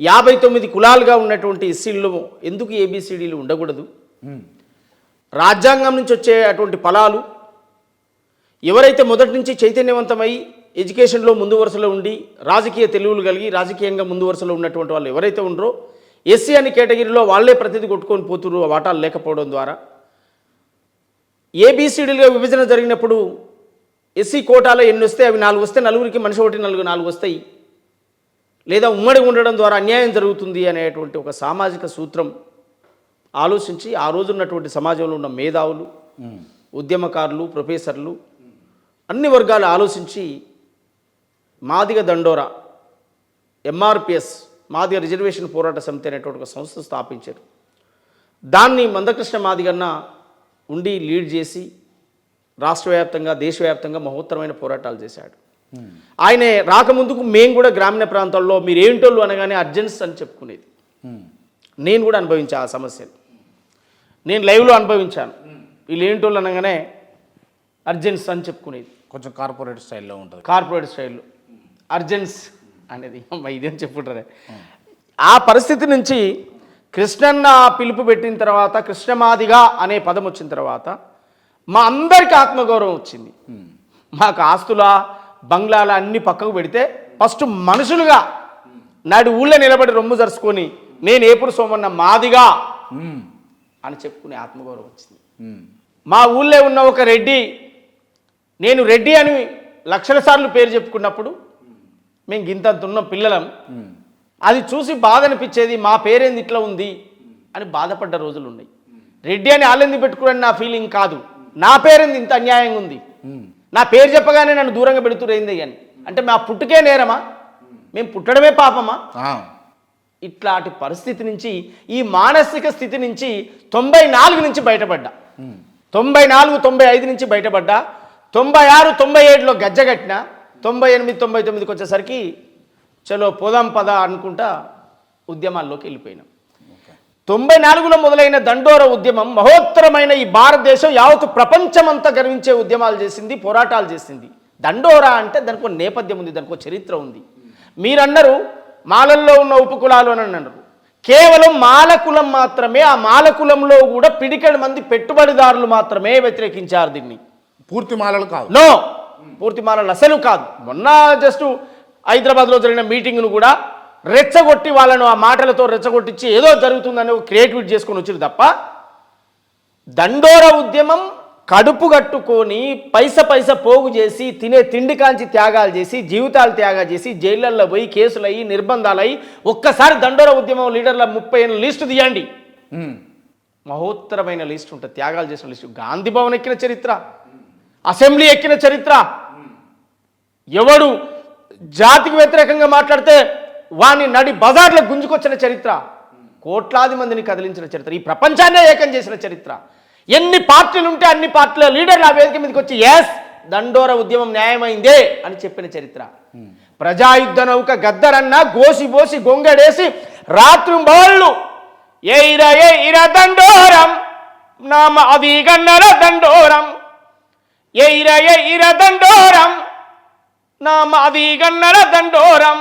యాభై తొమ్మిది కులాలుగా ఉన్నటువంటి ఎస్సీల్లో ఎందుకు ఏబిసిడీలు ఉండకూడదు? రాజ్యాంగం నుంచి వచ్చే అటువంటి ఫలాలు ఎవరైతే మొదటి నుంచి చైతన్యవంతమై ఎడ్యుకేషన్లో ముందు వరుసలో ఉండి రాజకీయ తెలివులు కలిగి రాజకీయంగా ముందు వరుసలో ఉన్నటువంటి వాళ్ళు ఎవరైతే ఉండరో ఎస్సీ అని కేటగిరీలో వాళ్ళే ప్రతిదీ కొట్టుకొని పోతున్నారు ఆ వాటాలు లేకపోవడం ద్వారా. ఏబిసిడీలుగా విభజన జరిగినప్పుడు ఎస్సీ కోటాలో ఎన్ని వస్తే అవి నాలుగు వస్తే నలుగురికి మనిషి ఒకటి నలుగురు నాలుగు వస్తాయి. లేదా ఉమ్మడి ఉండడం ద్వారా అన్యాయం జరుగుతుంది అనేటువంటి ఒక సామాజిక సూత్రం ఆలోచించి ఆ రోజు ఉన్నటువంటి సమాజంలో ఉన్న మేధావులు ఉద్యమకారులు ప్రొఫెసర్లు అన్ని వర్గాలు ఆలోచించి మాదిగ దండోరా ఎంఆర్పిఎస్ మాదిగ రిజర్వేషన్ పోరాట సమితి అనేటువంటి ఒక సంస్థ స్థాపించారు. దాన్ని మందకృష్ణ మాదిగన్న ఉండి లీడ్ చేసి రాష్ట్రవ్యాప్తంగా దేశవ్యాప్తంగా మహోత్తరమైన పోరాటాలు చేశాడు. ఆయన రాకముందుకు మేము కూడా గ్రామీణ ప్రాంతాల్లో మీరు ఏంటోళ్ళు అనగానే అర్జెంట్స్ అని చెప్పుకునేది. నేను కూడా అనుభవించా ఆ సమస్యను. నేను లైవ్లో అనుభవించాను. వీళ్ళు ఏంటోళ్ళు అనగానే అర్జెంట్స్ అని చెప్పుకునేది. కొంచెం కార్పొరేట్ స్టైల్లో ఉంటుంది. కార్పొరేట్ స్టైల్లో. అర్జెన్స్ అనేది ఇదేం చెప్పుంటారే ఆ పరిస్థితి నుంచి కృష్ణన్న పిలుపు పెట్టిన తర్వాత కృష్ణమాదిగా అనే పదం వచ్చిన తర్వాత మా అందరికీ ఆత్మగౌరవం వచ్చింది. మాకు ఆస్తుల బంగ్లాల అన్ని పక్కకు పెడితే ఫస్ట్ మనుషులుగా నాడు ఊళ్ళో నిలబడి రొమ్ము జరుచుకొని నేను ఏపుడు సోమన్న మాదిగా. అని చెప్పుకునే ఆత్మగౌరవం వచ్చింది. మా ఊళ్ళో ఉన్న ఒక రెడ్డి నేను రెడ్డి అని లక్షల సార్లు పేరు చెప్పుకున్నప్పుడు మేము గింతంత ఉన్న పిల్లలం. అది చూసి బాధ అనిపించేది మా పేరేంది ఇట్లా ఉంది అని బాధపడ్డ రోజులు ఉన్నాయి రెడ్డి అని ఆలెంది పెట్టుకోవడం నా ఫీలింగ్ కాదు నా పేరేంది ఇంత అన్యాయంగా ఉంది. నా పేరు చెప్పగానే నన్ను దూరంగా పెడుతురైంది అని. అంటే మా పుట్టుకే నేరమా? మేము పుట్టడమే పాపమా. ఇట్లాంటి పరిస్థితి నుంచి ఈ మానసిక స్థితి నుంచి తొంభై నాలుగు నుంచి బయటపడ్డా. తొంభై నాలుగు తొంభై ఐదు నుంచి బయటపడ్డా. తొంభై ఆరు తొంభై ఏడులో గజ్జగట్టిన తొంభై ఎనిమిది తొంభై తొమ్మిదికి వచ్చేసరికి చలో పోదాం పద అనుకుంటా ఉద్యమాల్లోకి వెళ్ళిపోయినాం. తొంభై నాలుగులో మొదలైన దండోర ఉద్యమం మహోత్తరమైన ఈ భారతదేశం యావత్ ప్రపంచమంతా గర్వించే ఉద్యమాలు చేసింది పోరాటాలు చేసింది. దండోరా అంటే దానికి ఒక నేపథ్యం ఉంది దానికి ఒక చరిత్ర ఉంది. మీరన్నారు మాలల్లో ఉన్న ఉపకులాలు అని అన్నారు. కేవలం మాలకులం మాత్రమే ఆ మాలకులంలో కూడా పిడికెడు మంది పెట్టుబడిదారులు మాత్రమే వ్యతిరేకించారు దీన్ని. పూర్తి మాలలు కాదు. నో పూర్తి మాలలు అసలు కాదు. మొన్న జస్ట్ హైదరాబాద్లో జరిగిన మీటింగ్ను కూడా రెచ్చగొట్టి వాళ్ళను ఆ మాటలతో రెచ్చగొట్టించి ఏదో జరుగుతుందని క్రియేటివిటీ చేసుకొని వచ్చారు తప్ప దండోర ఉద్యమం కడుపు కట్టుకొని పైస పైస పోగు చేసి తినే తిండి కాంచి త్యాగాలు చేసి జీవితాలు త్యాగాలు చేసి జైళ్ళల్లో పోయి కేసులు అయ్యి నిర్బంధాలు అయ్యి ఒక్కసారి దండోర ఉద్యమం లీడర్ల ముప్పై ఏళ్ళ లిస్టు తీయండి. మహోత్తరమైన లిస్ట్ ఉంటుంది త్యాగాలు చేసిన లిస్టు. గాంధీ భవన్ ఎక్కిన చరిత్ర అసెంబ్లీ ఎక్కిన చరిత్ర. ఎవడు జాతికి వ్యతిరేకంగా మాట్లాడితే వాని నడి బజార్లో గుంజుకొచ్చిన చరిత్ర. కోట్లాది మందిని కదిలించిన చరిత్ర. ఈ ప్రపంచాన్నే ఏకం చేసిన చరిత్ర. ఎన్ని పార్టీలు ఉంటే అన్ని పార్టీల లీడర్లు ఆ వేదిక మీదకి వచ్చి ఎస్ దండోర ఉద్యమం న్యాయమైందే అని చెప్పిన చరిత్ర. ప్రజాయుద్ధ నౌక గద్దరన్న గోసి బోసి గొంగడేసి రాత్రి ఇర ఏ ఇర దండోరం నామ అది గన్నర దండోరం ఎయిర ఎయిర దండోరం నామ అవి గన్నర దండోరం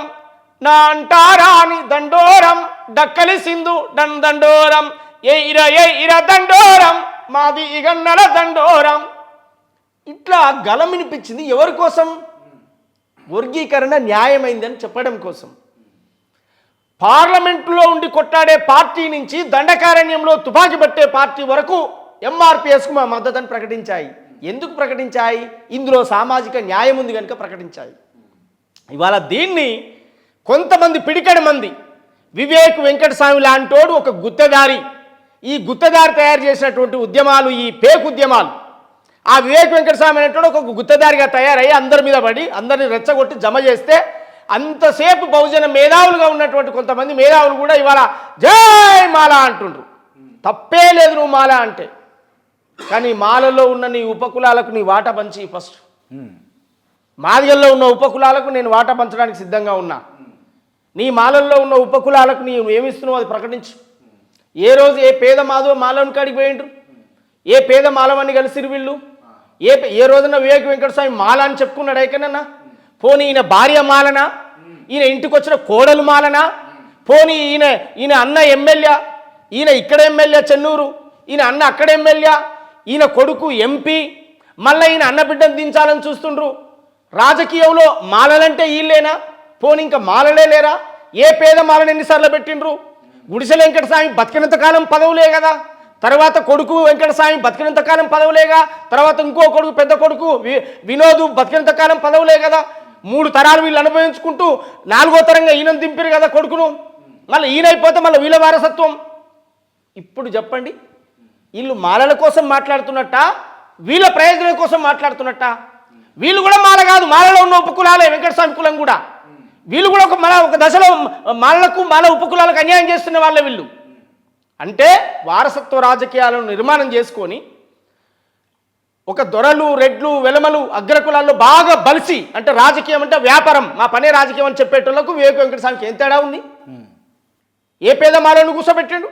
నా అంటారాని దండోరం డక్కలి సింధు డం దండోరం ఏ ఇర దండోరం మాది ఇగన్నల దండోరం. ఇట్లా గలం వినిపించింది ఎవరి కోసం? వర్గీకరణ న్యాయమైందని చెప్పడం కోసం. పార్లమెంట్లో ఉండి కొట్టాడే పార్టీ నుంచి దండకారణ్యంలో తుపాకీ పట్టే పార్టీ వరకు ఎంఆర్పిఎస్కు మా మద్దతుని ప్రకటించాయి. ఎందుకు ప్రకటించాయి? ఇందులో సామాజిక న్యాయం ఉంది కనుక ప్రకటించాయి. ఇవాళ దీన్ని కొంతమంది పిడికడ మంది. వివేక్ వెంకటస్వామి లాంటోడు ఒక గుత్తదారి. ఈ గుత్తదారి తయారు చేసినటువంటి ఉద్యమాలు ఈ పేక్ ఉద్యమాలు. ఆ వివేక్ వెంకటస్వామి అనేటువంటి ఒక గుత్తదారిగా తయారయ్యి అందరి మీద పడి అందరిని రెచ్చగొట్టి జమ చేస్తే అంతసేపు బహుజన మేధావులుగా ఉన్నటువంటి కొంతమంది మేధావులు కూడా ఇవాళ జై మాల అంటుండ్రు. తప్పే లేదు నువ్వు మాల అంటే. కానీ మాలలో ఉన్న నీ ఉపకులాలకు నీ వాట పంచి ఫస్ట్. మాదిగల్లో ఉన్న ఉపకులాలకు నేను వాటా పంచడానికి సిద్ధంగా ఉన్నా. నీ మాలల్లో ఉన్న ఉపకులాలకు నీవు ఏమిస్తున్నావు? అది ప్రకటించు. ఏ రోజు ఏ పేద మాధవ మాలవని కాడికి పోయిండ్రు? ఏ పేద మాలవాన్ని కలిసిరు వీళ్ళు? ఏ ఏ రోజున వివేక వెంకటస్వామి మాల అని చెప్పుకున్నాడు ఎక్కడన్నా పోనీ ఈయన భార్య మాలనా? ఈయన ఇంటికి వచ్చిన కోడలు మాలనా? పోనీ ఈయన ఈయన అన్న ఎమ్మెల్యే? ఈయన ఇక్కడ ఎమ్మెల్యే చెన్నూరు? ఈయన అన్న అక్కడ ఎమ్మెల్యే? ఈయన కొడుకు ఎంపీ? మళ్ళీ ఈయన అన్న బిడ్డను దించాలని చూస్తుండ్రు? రాజకీయంలో మాలలంటే వీళ్ళేనా పోనీ ఇంకా మాలలే లేరా? ఏ పేద మాలను ఎన్నిసార్లు పెట్టిండ్రు? గుడిసెల వెంకటస్వామి బతికినంత కాలం పదవులే కదా. తర్వాత కొడుకు వెంకటస్వామి బతికినంత కాలం పదవులేగా తర్వాత ఇంకో కొడుకు పెద్ద కొడుకు వి- వినోదు బతికినంత కాలం పదవులే కదా. మూడు తరాలు వీళ్ళు అనుభవించుకుంటూ నాలుగో తరంగా ఈయన దింపారు కదా కొడుకును. మళ్ళీ ఈయన అయిపోతే మళ్ళీ వీళ్ళ వారసత్వం. ఇప్పుడు చెప్పండి. వీళ్ళు మాలల కోసం మాట్లాడుతున్నట్ట? వీళ్ళ ప్రయోజనం కోసం మాట్లాడుతున్నట్ట? వీళ్ళు కూడా మాల కాదు మాలలో ఉన్న ఉపకులాలే వెంకటస్వామి కులం కూడా. వీళ్ళు కూడా ఒక మన ఒక దశలో మాలలకు మాల ఉపకులాలకు అన్యాయం చేస్తున్న వాళ్ళే వీళ్ళు. అంటే వారసత్వ రాజకీయాలను నిర్మాణం చేసుకొని ఒక దొరలు రెడ్లు వెలమలు అగ్రకులాల్లో బాగా బలిసి అంటే రాజకీయం అంటే వ్యాపారం మా పనే రాజకీయం అని చెప్పేటోళ్ళకు వివేక వెంకటస్వామికి ఏం తేడా ఉంది? ఏ పేద మాలను కూర్చోబెట్టిండు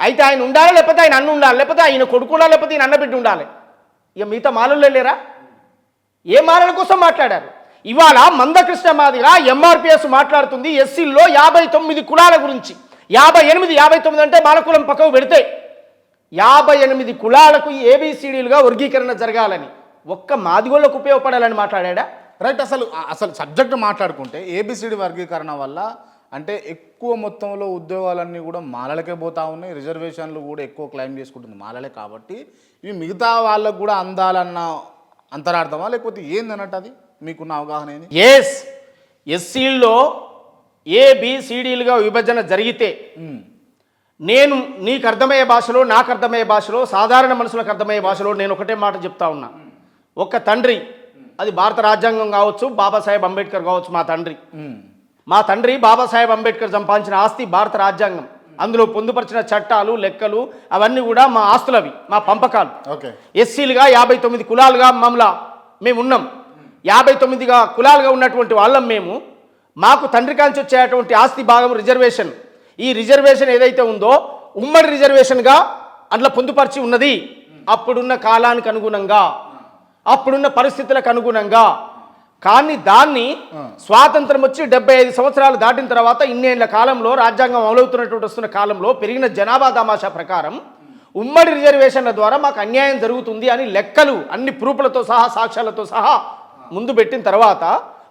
అయితే ఆయన ఉండాలి లేకపోతే ఆయన అన్న ఉండాలి? లేకపోతే ఆయన కొడుకు ఉండాలి? లేకపోతే ఈయన అన్న బిడ్డ ఉండాలి? ఇక మిగతా మాలలు లేరా? ఏ మాలల కోసం మాట్లాడారు? ఇవాళ మందకృష్ణ మాదిగా ఎంఆర్పిఎస్ మాట్లాడుతుంది. ఎస్సీల్లో యాభై తొమ్మిది కులాల గురించి. యాభై ఎనిమిది యాభై తొమ్మిది అంటే మాలకులం పక్కకు పెడితే యాభై ఎనిమిది కులాలకు ఏబిసిడీలుగా వర్గీకరణ జరగాలని. ఒక్క మాదిగోళ్ళకు ఉపయోగపడాలని మాట్లాడా రైట్ అసలు అసలు సబ్జెక్ట్ మాట్లాడుకుంటే ఏబిసిడి వర్గీకరణ వల్ల అంటే ఎక్కువ మొత్తంలో ఉద్యోగాలన్నీ కూడా మాలలకే పోతా ఉన్నాయి. రిజర్వేషన్లు కూడా ఎక్కువ క్లైమ్ చేసుకుంటుంది మాలలే కాబట్టి. ఇవి మిగతా వాళ్ళకు కూడా అందాలన్న అంతరార్థమా? లేకపోతే ఏందన్నట్టు అది? మీకున్న అవగాహన ఏంది? ఎస్ ఎస్సీల్లో ఏబిసిడీలుగా విభజన జరిగితే నేను నీకు అర్థమయ్యే భాషలో నాకు అర్థమయ్యే భాషలో సాధారణ మనుషులకు అర్థమయ్యే భాషలో నేను ఒకటే మాట చెప్తా ఉన్నా. ఒక తండ్రి అది భారత రాజ్యాంగం కావచ్చు బాబాసాహెబ్ అంబేద్కర్ కావచ్చు మా తండ్రి. మా తండ్రి బాబాసాహెబ్ అంబేద్కర్ సంపాదించిన ఆస్తి భారత రాజ్యాంగం. అందులో పొందుపరిచిన చట్టాలు లెక్కలు అవన్నీ కూడా మా ఆస్తులవి మా పంపకాలు. ఓకే. ఎస్సీలుగా యాభై తొమ్మిది కులాలుగా మమ్మల్ని మేము ఉన్నాం యాభై తొమ్మిదిగా కులాలుగా ఉన్నటువంటి వాళ్ళం మేము. మాకు తండ్రి కాంచి వచ్చేటువంటి ఆస్తి భాగం రిజర్వేషన్. ఈ రిజర్వేషన్ ఏదైతే ఉందో ఉమ్మడి రిజర్వేషన్గా అందులో పొందుపరిచి ఉన్నది. అప్పుడున్న కాలానికి అనుగుణంగా అప్పుడున్న పరిస్థితులకు అనుగుణంగా. కానీ దాన్ని స్వాతంత్రం వచ్చి డెబ్బై ఐదు సంవత్సరాలు దాటిన తర్వాత ఇన్నేళ్ళ కాలంలో రాజ్యాంగం అమలవుతున్నటువంటి వస్తున్న కాలంలో పెరిగిన జనాభా తమాషా ప్రకారం ఉమ్మడి రిజర్వేషన్ల ద్వారా మాకు అన్యాయం జరుగుతుంది అని లెక్కలు అన్ని ప్రూఫ్లతో సహా సాక్ష్యాలతో సహా ముందు పెట్టిన తర్వాత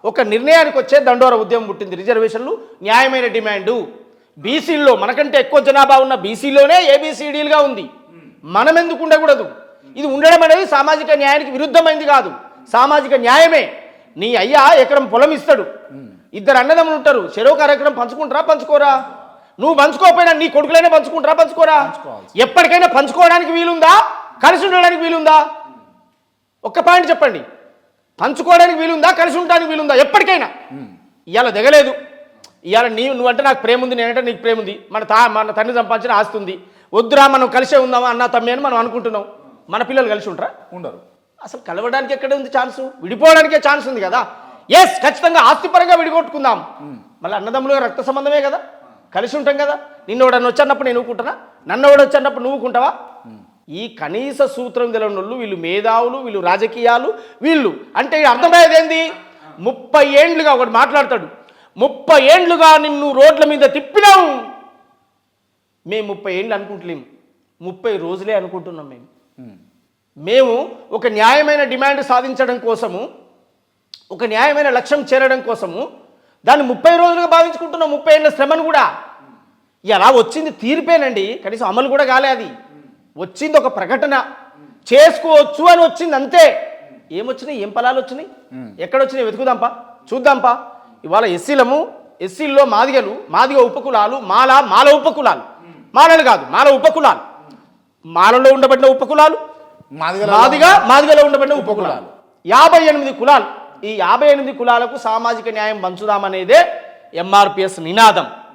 ఒక నిర్ణయానికి వచ్చే దండోర ఉద్యమం పుట్టింది. రిజర్వేషన్లు న్యాయమైన డిమాండు. బీసీల్లో మనకంటే ఎక్కువ జనాభా ఉన్న బీసీలోనే ఏబిసిడీలుగా ఉంది. మనం ఎందుకు ఉండకూడదు? ఇది ఉండడం అనేది సామాజిక న్యాయానికి విరుద్ధమైంది కాదు. సామాజిక న్యాయమే. నీ అయ్యా ఎకరం పొలం ఇస్తాడు. ఇద్దరు అన్నదమ్ములు ఉంటారు. చెరువు కార్యక్రమం పంచుకుంటారా? పంచుకోరా? నువ్వు పంచుకోకపోయినా నీ కొడుకులైనా పంచుకుంటారా? పంచుకోరా? ఎప్పటికైనా పంచుకోవడానికి వీలుందా? కలిసి ఉండడానికి వీలుందా? ఒక్క పాయింట్ చెప్పండి. పంచుకోవడానికి వీలుందా? కలిసి ఉండడానికి వీలుందా? ఎప్పటికైనా. ఇవాళ దిగలేదు. ఇవాళ నీ నువ్వంటే నాకు ప్రేమ ఉంది నేనంటే నీకు ప్రేమ ఉంది మన తా మన తండ్రి సంపాదించిన ఆస్తి ఉంది. వద్దురా మనం కలిసే ఉందామా అన్న తమ్మి అని మనం అనుకుంటున్నాం. మన పిల్లలు కలిసి ఉంటారా? ఉండరు. అసలు కలవడానికి ఎక్కడ ఉంది ఛాన్స్ విడిపోవడానికే ఛాన్స్ ఉంది కదా. ఎస్ ఖచ్చితంగా ఆస్తిపరంగా విడిగొట్టుకుందాం. మళ్ళీ అన్నదమ్ములుగా రక్త సంబంధమే కదా. కలిసి ఉంటాం కదా. నిన్ను ఎవడన్నా వచ్చన్నప్పుడు నేను ఊకుంటానా నన్ను ఎవడు వచ్చన్నప్పుడు నువ్వు ఊకుంటావా ఈ కనీస సూత్రం తెలియని వాళ్ళు వీళ్ళు మేధావులు వీళ్ళు రాజకీయాలు వీళ్ళు. అంటే అర్థమయ్యేది ఏంది ముప్పై ఏండ్లుగా ఒకటి మాట్లాడతాడు. ముప్పై ఏండ్లుగా నిన్ను రోడ్ల మీద తిప్పినాం మేము ముప్పై ఏండ్లు అనుకుంటలేము ముప్పై రోజులే అనుకుంటున్నాం మేము. మేము ఒక న్యాయమైన డిమాండ్ సాధించడం కోసము ఒక న్యాయమైన లక్ష్యం చేరడం కోసము దాన్ని ముప్పై రోజులుగా భావించుకుంటున్నాం ముప్పై ఏళ్ళ శ్రమను కూడా. ఎలా వచ్చింది తీర్పేనండి. కనీసం అమలు కూడా కాలే అది. వచ్చింది ఒక ప్రకటన. చేసుకోవచ్చు అని వచ్చింది అంతే. ఏమొచ్చినాయి? ఏం ఫలాలు వచ్చినాయి? ఎక్కడ వచ్చినాయి వెతుకుదాంపా? చూద్దాంపా. ఇవాళ ఎస్సీలము ఎస్సీల్లో మాదిగలు మాదిగ ఉపకులాలు మాల మాల ఉపకులాలు. మాలలు కాదు మాల ఉపకులాలు. మాలలో ఉండబడిన ఉపకులాలు మాదిగల మాదిగా మాదిగలో ఉండబడిన ఉపకులాలు. యాభై ఎనిమిది కులాలు. ఈ యాభై ఎనిమిది కులాలకు సామాజిక న్యాయం పంచుదామనేదే ఎంఆర్పిఎస్ నినాదం.